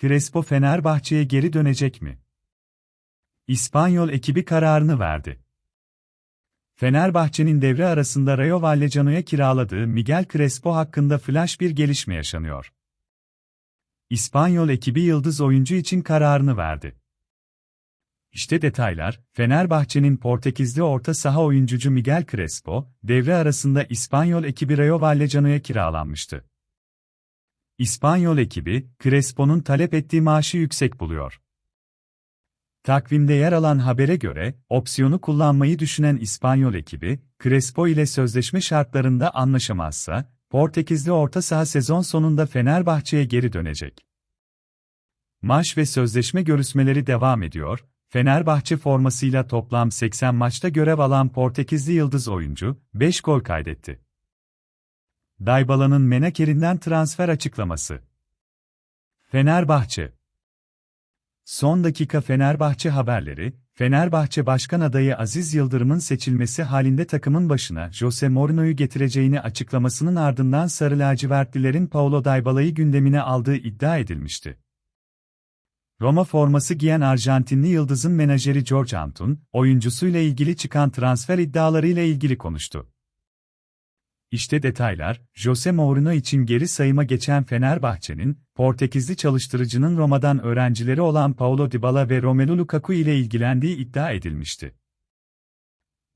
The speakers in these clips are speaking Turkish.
Crespo Fenerbahçe'ye geri dönecek mi? İspanyol ekibi kararını verdi. Fenerbahçe'nin devre arasında Rayo Vallecano'ya kiraladığı Miguel Crespo hakkında flash bir gelişme yaşanıyor. İspanyol ekibi yıldız oyuncu için kararını verdi. İşte detaylar, Fenerbahçe'nin Portekizli orta saha oyuncucu Miguel Crespo, devre arasında İspanyol ekibi Rayo Vallecano'ya kiralanmıştı. İspanyol ekibi, Crespo'nun talep ettiği maaşı yüksek buluyor. Takvimde yer alan habere göre, opsiyonu kullanmayı düşünen İspanyol ekibi, Crespo ile sözleşme şartlarında anlaşamazsa, Portekizli orta saha sezon sonunda Fenerbahçe'ye geri dönecek. Maç ve sözleşme görüşmeleri devam ediyor, Fenerbahçe formasıyla toplam 80 maçta görev alan Portekizli yıldız oyuncu, 5 gol kaydetti. Daybala'nın menakerinden transfer açıklaması. Fenerbahçe Son dakika Fenerbahçe haberleri, Fenerbahçe Başkan adayı Aziz Yıldırım'ın seçilmesi halinde takımın başına Jose Mourinho'yu getireceğini açıklamasının ardından Sarı Lacivertlilerin Paulo Dybala'yı gündemine aldığı iddia edilmişti. Roma forması giyen Arjantinli yıldızın menajeri George Antun, oyuncusuyla ilgili çıkan transfer iddialarıyla ilgili konuştu. İşte detaylar, Jose Mourinho için geri sayıma geçen Fenerbahçe'nin, Portekizli çalıştırıcının Roma'dan öğrencileri olan Paulo Dybala ve Romelu Lukaku ile ilgilendiği iddia edilmişti.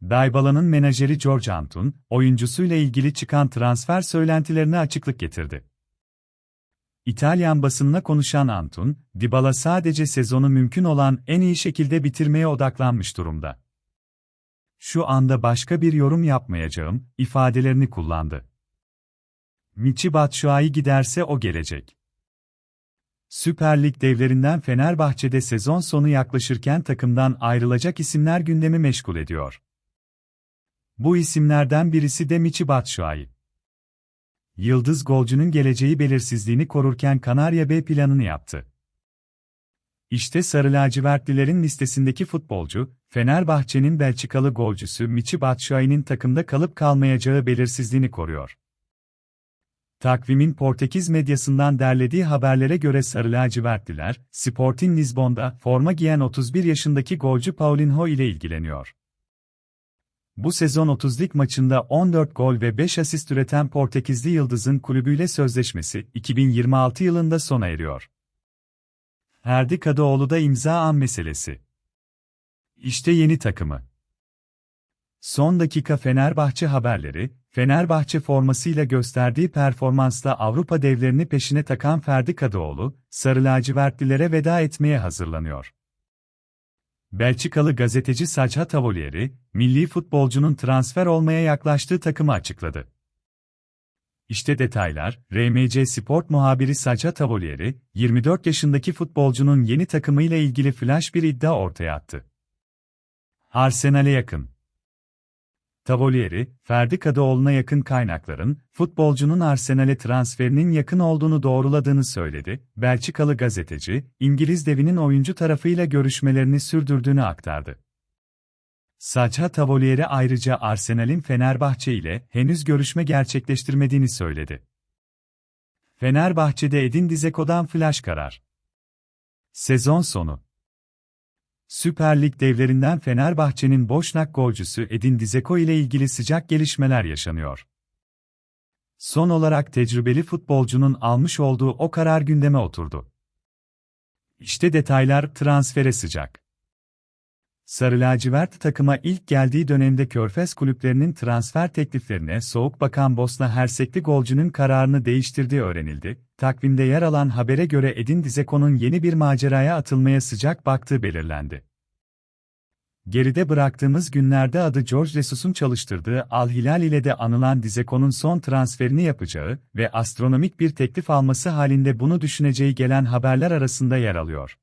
Dybala'nın menajeri George Antun, oyuncusuyla ilgili çıkan transfer söylentilerine açıklık getirdi. İtalyan basınına konuşan Antun, Dybala sadece sezonu mümkün olan en iyi şekilde bitirmeye odaklanmış durumda. Şu anda başka bir yorum yapmayacağım, ifadelerini kullandı. Michi Batshuayi giderse o gelecek. Süper Lig devlerinden Fenerbahçe'de sezon sonu yaklaşırken takımdan ayrılacak isimler gündemi meşgul ediyor. Bu isimlerden birisi de Michi Batshuayi. Yıldız golcünün geleceği belirsizliğini korurken Kanarya B planını yaptı. İşte Sarı Lacivertlilerin listesindeki futbolcu, Fenerbahçe'nin Belçikalı golcüsü Michi Batshuayi'nin takımda kalıp kalmayacağı belirsizliğini koruyor. Takvimin Portekiz medyasından derlediği haberlere göre Sarı Lacivertliler, Sporting Lisbon'da forma giyen 31 yaşındaki golcü Paulinho ile ilgileniyor. Bu sezon 30 lig maçında 14 gol ve 5 asist üreten Portekizli Yıldız'ın kulübüyle sözleşmesi 2026 yılında sona eriyor. Erdi Kadıoğlu da imza an meselesi. İşte yeni takımı. Son dakika Fenerbahçe haberleri, Fenerbahçe formasıyla gösterdiği performansla Avrupa devlerini peşine takan Ferdi Kadıoğlu, Sarı lacivertlilere veda etmeye hazırlanıyor. Belçikalı gazeteci Sacha Tavolieri, milli futbolcunun transfer olmaya yaklaştığı takımı açıkladı. İşte detaylar, RMC Sport muhabiri Sacha Tavolieri, 24 yaşındaki futbolcunun yeni takımıyla ilgili flash bir iddia ortaya attı. Arsenal'e yakın. Tavolieri, Ferdi Kadıoğlu'na yakın kaynakların, futbolcunun Arsenal'e transferinin yakın olduğunu doğruladığını söyledi. Belçikalı gazeteci, İngiliz devinin oyuncu tarafıyla görüşmelerini sürdürdüğünü aktardı. Sacha Tavolieri ayrıca Arsenal'in Fenerbahçe ile henüz görüşme gerçekleştirmediğini söyledi. Fenerbahçe'de Edin Dzeko'dan flash karar. Sezon sonu Süper Lig devlerinden Fenerbahçe'nin Boşnak golcüsü Edin Dzeko ile ilgili sıcak gelişmeler yaşanıyor. Son olarak tecrübeli futbolcunun almış olduğu o karar gündeme oturdu. İşte detaylar transfere sıcak. Sarı lacivert takıma ilk geldiği dönemde Körfez kulüplerinin transfer tekliflerine soğuk bakan Bosna Hersekli golcünün kararını değiştirdiği öğrenildi. Takvimde yer alan habere göre Edin Dzeko'nun yeni bir maceraya atılmaya sıcak baktığı belirlendi. Geride bıraktığımız günlerde adı George Jesus'un çalıştırdığı Al Hilal ile de anılan Dizeko'nun son transferini yapacağı ve astronomik bir teklif alması halinde bunu düşüneceği gelen haberler arasında yer alıyor.